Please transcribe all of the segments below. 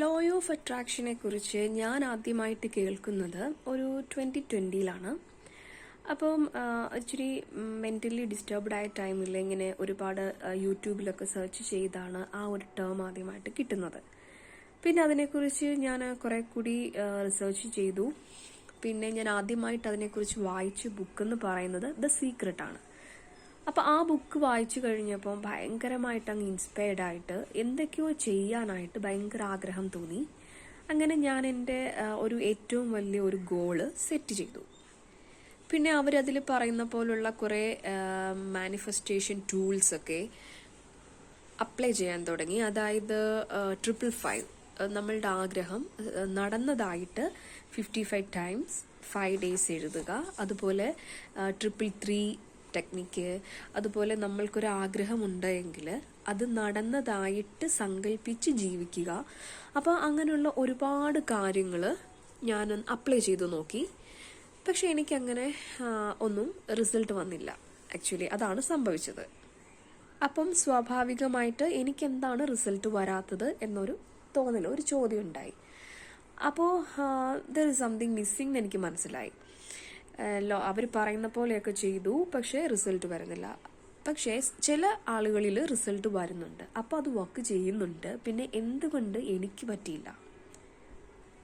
Law of അട്രാക്ഷനെ കുറിച്ച് ഞാൻ ആദ്യമായിട്ട് കേൾക്കുന്നത് ഒരു ട്വന്റി ട്വന്റിയിലാണ് അപ്പം ഇച്ചിരി മെന്റലി ഡിസ്റ്റർബ്ഡ് ആയ ടൈമിൽ ഇങ്ങനെ ഒരുപാട് യൂട്യൂബിലൊക്കെ സെർച്ച് ചെയ്താണ് ആ ഒരു ടേം ആദ്യമായിട്ട് കിട്ടുന്നത്. പിന്നെ അതിനെക്കുറിച്ച് ഞാൻ കുറെ കൂടി റിസർച്ച് ചെയ്തു. പിന്നെ ഞാൻ ആദ്യമായിട്ട് അതിനെക്കുറിച്ച് വായിച്ച ബുക്ക് എന്ന് പറയുന്നത് ദ സീക്രട്ട് ആണ് അപ്പൊ ആ ബുക്ക് വായിച്ചു കഴിഞ്ഞപ്പോൾ ഭയങ്കരമായിട്ട് അങ്ങ് ഇൻസ്പയർഡ് ആയിട്ട് എന്തൊക്കെയോ ചെയ്യാനായിട്ട് ഭയങ്കര ആഗ്രഹം തോന്നി. അങ്ങനെ ഞാൻ എന്റെ ഒരു ഏറ്റവും വലിയ ഒരു ഗോൾ സെറ്റ് ചെയ്തു. പിന്നെ അവരതിൽ പറയുന്ന പോലുള്ള കുറേ മാനിഫെസ്റ്റേഷൻ ടൂൾസ് ഒക്കെ അപ്ലൈ ചെയ്യാൻ തുടങ്ങി. അതായത് ട്രിപ്പിൾ ഫൈവ് നമ്മളുടെ ആഗ്രഹം നടന്നതായിട്ട് fifty five times five days എഴുതുക. അതുപോലെ ട്രിപ്പിൾ ത്രീ ടെക്നിക്ക് അതുപോലെ നമ്മൾക്കൊരു ആഗ്രഹമുണ്ട് എങ്കിൽ അത് നടന്നതായിട്ട് സങ്കല്പിച്ച് ജീവിക്കുക. അപ്പോൾ അങ്ങനെയുള്ള ഒരുപാട് കാര്യങ്ങൾ ഞാൻ അപ്ലൈ ചെയ്തു നോക്കി. പക്ഷെ എനിക്കങ്ങനെ ഒന്നും റിസൾട്ട് വന്നില്ല. ആക്ച്വലി അതാണ് സംഭവിച്ചത്. അപ്പം സ്വാഭാവികമായിട്ട് എനിക്കെന്താണ് റിസൾട്ട് വരാത്തത് എന്നൊരു തോന്നൽ ഒരു ചോദ്യം ഉണ്ടായി. അപ്പോൾ ദർ ഇസ് സംതിങ് മിസ്സിംഗ് എന്ന് എനിക്ക് മനസ്സിലായി. അവർ പറയുന്ന പോലെയൊക്കെ ചെയ്തു പക്ഷേ റിസൾട്ട് വരുന്നില്ല. പക്ഷേ ചില ആളുകളിൽ റിസൾട്ട് വരുന്നുണ്ട്. അപ്പോൾ അത് വർക്ക് ചെയ്യുന്നുണ്ട്. പിന്നെ എന്തുകൊണ്ട് എനിക്ക് പറ്റിയില്ല?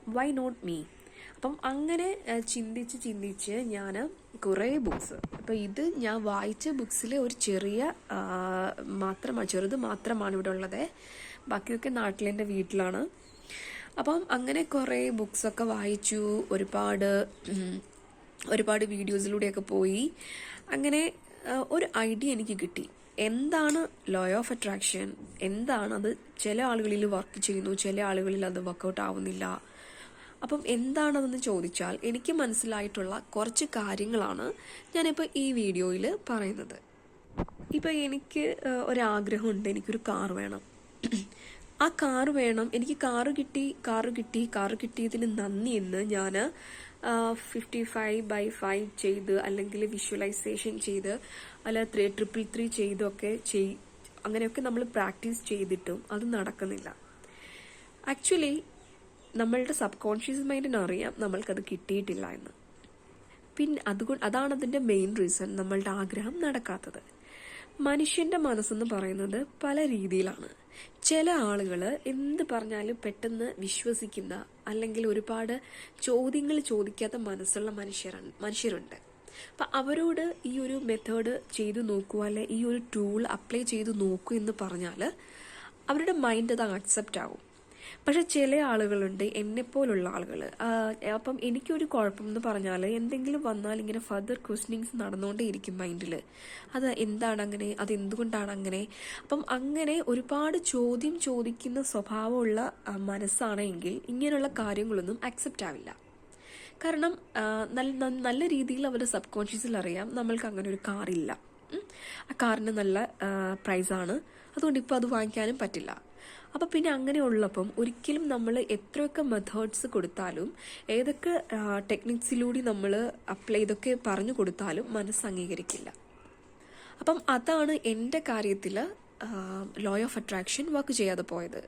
വൈ നോട്ട് മീ അപ്പം അങ്ങനെ ചിന്തിച്ച് ചിന്തിച്ച് ഞാൻ കുറേ ബുക്സ് അപ്പം ഇത് ഞാൻ വായിച്ച ബുക്സിലെ ഒരു ചെറിയ മാത്രമാണ് ചെറുത് മാത്രമാണ് ഇവിടെ ഉള്ളത്. ബാക്കിയൊക്കെ നാട്ടിലെന്റെ വീട്ടിലാണ്. അപ്പം അങ്ങനെ കുറേ ബുക്സൊക്കെ വായിച്ചു. ഒരുപാട് ഒരുപാട് വീഡിയോസിലൂടെയൊക്കെ പോയി. അങ്ങനെ ഒരു ഐഡിയ എനിക്ക് കിട്ടി. എന്താണ് ലോ ഓഫ് അട്രാക്ഷൻ എന്താണ് അത് ചില ആളുകളിൽ വർക്ക് ചെയ്യുന്നു ചില ആളുകളിൽ അത് വർക്കൗട്ട് ആവുന്നില്ല. അപ്പം എന്താണതെന്ന് ചോദിച്ചാൽ എനിക്ക് മനസ്സിലായിട്ടുള്ള കുറച്ച് കാര്യങ്ങളാണ് ഞാനിപ്പോൾ ഈ വീഡിയോയിൽ പറയുന്നത്. ഇപ്പം എനിക്ക് ഒരാഗ്രഹമുണ്ട് എനിക്കൊരു കാർ വേണം. ആ കാറ് വേണം. എനിക്ക് കാറ് കിട്ടി കാറ് കിട്ടി കാറ് കിട്ടിയതിന് നന്ദി എന്ന് ഞാൻ ഫിഫ്റ്റി ഫൈവ് ബൈ ഫൈവ് ചെയ്ത് അല്ലെങ്കിൽ വിഷ്വലൈസേഷൻ ചെയ്ത് അല്ല ത്രീ ട്രിപ്പിൾ ത്രീ ചെയ്തൊക്കെ ചെയ് അങ്ങനെയൊക്കെ നമ്മൾ പ്രാക്ടീസ് ചെയ്തിട്ടും അത് നടക്കുന്നില്ല. ആക്ച്വലി നമ്മളുടെ സബ് കോൺഷ്യസ് മൈൻഡിന് അറിയാം നമ്മൾക്കത് കിട്ടിയിട്ടില്ല എന്ന്. പിന്നെ അതുകൊണ്ട് അതാണ് അതിന്റെ മെയിൻ റീസൺ നമ്മളുടെ ആഗ്രഹം നടക്കാത്തത്. മനുഷ്യന്റെ മനസ്സെന്ന് പറയുന്നത് പല രീതിയിലാണ്. ചില ആളുകൾ എന്ത് പറഞ്ഞാലും പെട്ടെന്ന് വിശ്വസിക്കുന്ന അല്ലെങ്കിൽ ഒരുപാട് ചോദ്യങ്ങൾ ചോദിക്കാത്ത മനസ്സുള്ള മനുഷ്യരാണ് മനുഷ്യരുണ്ട്. അപ്പൊ അവരോട് ഈ ഒരു മെത്തേഡ് ചെയ്തു നോക്കുക അല്ലെ ഈ ഒരു ടൂൾ അപ്ലൈ ചെയ്തു നോക്കൂ എന്ന് പറഞ്ഞാൽ അവരുടെ മൈൻഡ് അത് ആക്സെപ്റ്റ് ആവും. പക്ഷെ ചില ആളുകളുണ്ട് എന്നെ പോലുള്ള ആളുകൾ അപ്പം എനിക്കൊരു കുഴപ്പം എന്ന് പറഞ്ഞാൽ എന്തെങ്കിലും വന്നാൽ ഇങ്ങനെ ഫർദർ ക്വസ്റ്റനിങ്സ് നടന്നുകൊണ്ടേയിരിക്കും മൈൻഡിൽ അത് എന്താണ് അങ്ങനെ അത് എന്തുകൊണ്ടാണ് അങ്ങനെ അപ്പം അങ്ങനെ ഒരുപാട് ചോദ്യം ചോദിക്കുന്ന സ്വഭാവമുള്ള മനസ്സാണെങ്കിൽ ഇങ്ങനെയുള്ള കാര്യങ്ങളൊന്നും അക്സെപ്റ്റ് ആവില്ല. കാരണം നല്ല നല്ല രീതിയിൽ അവരുടെ സബ് കോൺഷ്യസിൽ അറിയാം നമ്മൾക്ക് അങ്ങനെ ഒരു കാറില്ല. ആ കാറിന് നല്ല പ്രൈസാണ് അതുകൊണ്ട് ഇപ്പോൾ അത് വാങ്ങിക്കാനും പറ്റില്ല. അപ്പം പിന്നെ അങ്ങനെ ഉള്ളപ്പം ഒരിക്കലും നമ്മൾ എത്രയൊക്കെ മെത്തേഡ്സ് കൊടുത്താലും ഏതൊക്കെ ടെക്നിക്സിലൂടെ നമ്മൾ അപ്ലൈ ഇതൊക്കെ പറഞ്ഞു കൊടുത്താലും മനസ്സ് അംഗീകരിക്കില്ല. അപ്പം അതാണ് എന്റെ കാര്യത്തിൽ ലോ ഓഫ് അട്രാക്ഷൻ വർക്ക് ചെയ്യാതെ പോയത്.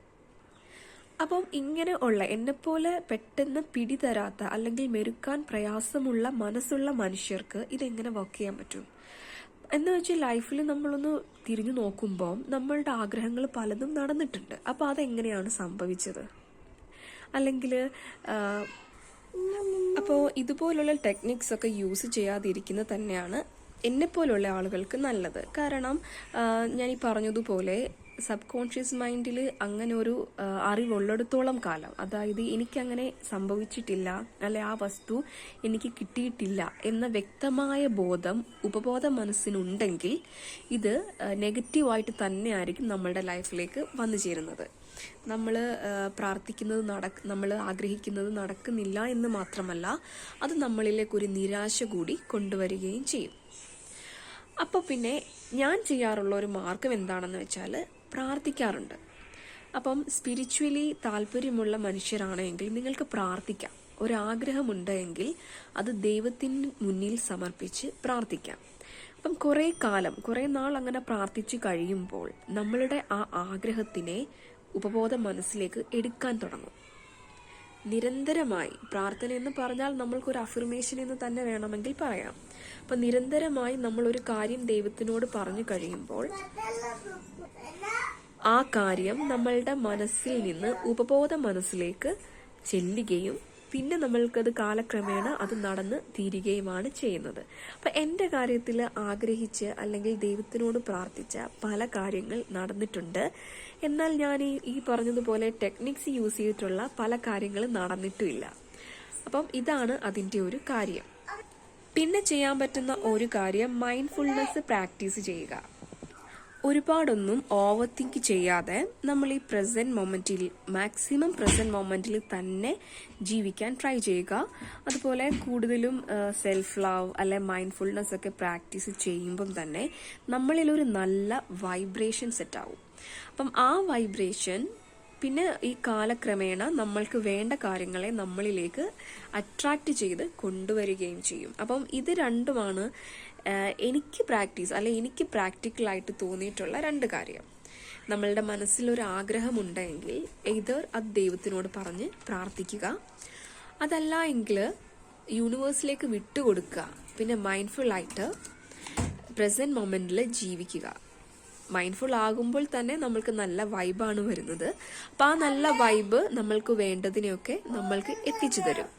അപ്പം ഇങ്ങനെ ഉള്ള എന്നെപ്പോലെ പെട്ടെന്ന് പിടിതരാത്ത അല്ലെങ്കിൽ മെരുക്കാൻ പ്രയാസമുള്ള മനസ്സുള്ള മനുഷ്യർക്ക് ഇതെങ്ങനെ വർക്ക് ചെയ്യാൻ പറ്റും? എന്ന് വെച്ചാൽ ലൈഫിൽ നമ്മളൊന്ന് തിരിഞ്ഞു നോക്കുമ്പോൾ നമ്മളുടെ ആഗ്രഹങ്ങൾ പലതും നടന്നിട്ടുണ്ട്. അപ്പോൾ അതെങ്ങനെയാണ് സംഭവിച്ചത്? അല്ലെങ്കിൽ അപ്പോൾ ഇതുപോലുള്ള ടെക്നിക്സ് ഒക്കെ യൂസ് ചെയ്യാതിരിക്കുന്നത് തന്നെയാണ് എന്നെപ്പോലുള്ള ആളുകൾക്ക് നല്ലത്. കാരണം ഞാൻ ഈ പറഞ്ഞതുപോലെ സബ് കോൺഷ്യസ് മൈൻഡിൽ അങ്ങനെ ഒരു അറിവുള്ളിടത്തോളം കാലം അതായത് എനിക്കങ്ങനെ സംഭവിച്ചിട്ടില്ല അല്ലെ ആ വസ്തു എനിക്ക് കിട്ടിയിട്ടില്ല എന്ന വ്യക്തമായ ബോധം ഉപബോധ മനസ്സിനുണ്ടെങ്കിൽ ഇത് നെഗറ്റീവായിട്ട് തന്നെ ആയിരിക്കും നമ്മളുടെ ലൈഫിലേക്ക് വന്നു ചേരുന്നത്. നമ്മൾ പ്രാർത്ഥിക്കുന്നത് നട നമ്മൾ ആഗ്രഹിക്കുന്നത് നടക്കുന്നില്ല എന്ന് മാത്രമല്ല അത് നമ്മളിലേക്ക് ഒരു നിരാശ കൂടി കൊണ്ടുവരികയും ചെയ്യും. അപ്പോൾ പിന്നെ ഞാൻ ചെയ്യാറുള്ള ഒരു മാർഗം എന്താണെന്ന് വെച്ചാൽ പ്രാർത്ഥിക്കാറുണ്ട്. അപ്പം സ്പിരിച്വലി താല്പര്യമുള്ള മനുഷ്യരാണെങ്കിൽ നിങ്ങൾക്ക് പ്രാർത്ഥിക്കാം. ഒരാഗ്രഹമുണ്ട് എങ്കിൽ അത് ദൈവത്തിന് മുന്നിൽ സമർപ്പിച്ച് പ്രാർത്ഥിക്കാം. അപ്പം കുറേ കാലം കുറേ നാൾ അങ്ങനെ പ്രാർത്ഥിച്ചു കഴിയുമ്പോൾ നമ്മളുടെ ആ ആഗ്രഹത്തിനെ ഉപബോധ മനസ്സിലേക്ക് എടുക്കാൻ തുടങ്ങും. നിരന്തരമായി പ്രാർത്ഥന എന്ന് പറഞ്ഞാൽ നമ്മൾക്കൊരു അഫിർമേഷൻ എന്ന് തന്നെ വേണമെങ്കിൽ പറയാം. അപ്പൊ നിരന്തരമായി നമ്മൾ ഒരു കാര്യം ദൈവത്തിനോട് പറഞ്ഞു കഴിയുമ്പോൾ ആ കാര്യം നമ്മളുടെ മനസ്സിൽ നിന്ന് ഉപബോധ മനസ്സിലേക്ക് ചെല്ലുകയും പിന്നെ നമ്മൾക്കത് കാലക്രമേണ അത് നടന്ന് തീരുകയുമാണ് ചെയ്യുന്നത്. അപ്പൊ എന്റെ കാര്യത്തിൽ ആഗ്രഹിച്ച് അല്ലെങ്കിൽ ദൈവത്തിനോട് പ്രാർത്ഥിച്ച പല കാര്യങ്ങൾ നടന്നിട്ടുണ്ട്. എന്നാൽ ഞാൻ ഈ പറഞ്ഞതുപോലെ ടെക്നിക്സ് യൂസ് ചെയ്തിട്ടുള്ള പല കാര്യങ്ങളും നടന്നിട്ടുമില്ല. അപ്പം ഇതാണ് അതിന്റെ ഒരു കാര്യം. പിന്നെ ചെയ്യാൻ പറ്റുന്ന ഒരു കാര്യം മൈൻഡ്ഫുൾനെസ് പ്രാക്ടീസ് ചെയ്യുക. ഒരുപാടൊന്നും ഓവർ തിങ്ക് ചെയ്യാതെ നമ്മൾ ഈ പ്രസന്റ് മൊമെന്റിൽ മാക്സിമം പ്രസന്റ് മൊമെന്റിൽ തന്നെ ജീവിക്കാൻ ട്രൈ ചെയ്യുക. അതുപോലെ കൂടുതലും സെൽഫ് ലവ് അല്ലെ മൈൻഡ്ഫുൾനെസ് ഒക്കെ പ്രാക്ടീസ് ചെയ്യുമ്പം തന്നെ നമ്മളിൽ ഒരു നല്ല വൈബ്രേഷൻ സെറ്റ് ആവും. അപ്പം ആ വൈബ്രേഷൻ പിന്നെ ഈ കാലക്രമേണ നമ്മൾക്ക് വേണ്ട കാര്യങ്ങളെ നമ്മളിലേക്ക് അട്രാക്റ്റ് ചെയ്ത് കൊണ്ടുവരികയും ചെയ്യും. അപ്പം ഇത് രണ്ടുമാണ് എനിക്ക് പ്രാക്ടീസ് അല്ലെ എനിക്ക് പ്രാക്ടിക്കലായിട്ട് തോന്നിയിട്ടുള്ള രണ്ട് കാര്യം. നമ്മളുടെ മനസ്സിലൊരു ആഗ്രഹമുണ്ടെങ്കിൽ എയ്തർ അത് ദൈവത്തിനോട് പറഞ്ഞ് പ്രാർത്ഥിക്കുക. അതല്ല എങ്കിൽ യൂണിവേഴ്സിലേക്ക് വിട്ടുകൊടുക്കുക. പിന്നെ മൈൻഡ്ഫുൾ ആയിട്ട് പ്രസന്റ് മൊമെന്റിൽ ജീവിക്കുക. മൈൻഡ്ഫുൾ ആകുമ്പോൾ തന്നെ നമ്മൾക്ക് നല്ല വൈബാണ് വരുന്നത്. അപ്പം ആ നല്ല വൈബ് നമ്മൾക്ക് വേണ്ടതിനെയൊക്കെ നമ്മൾക്ക് എത്തിച്ചു തരും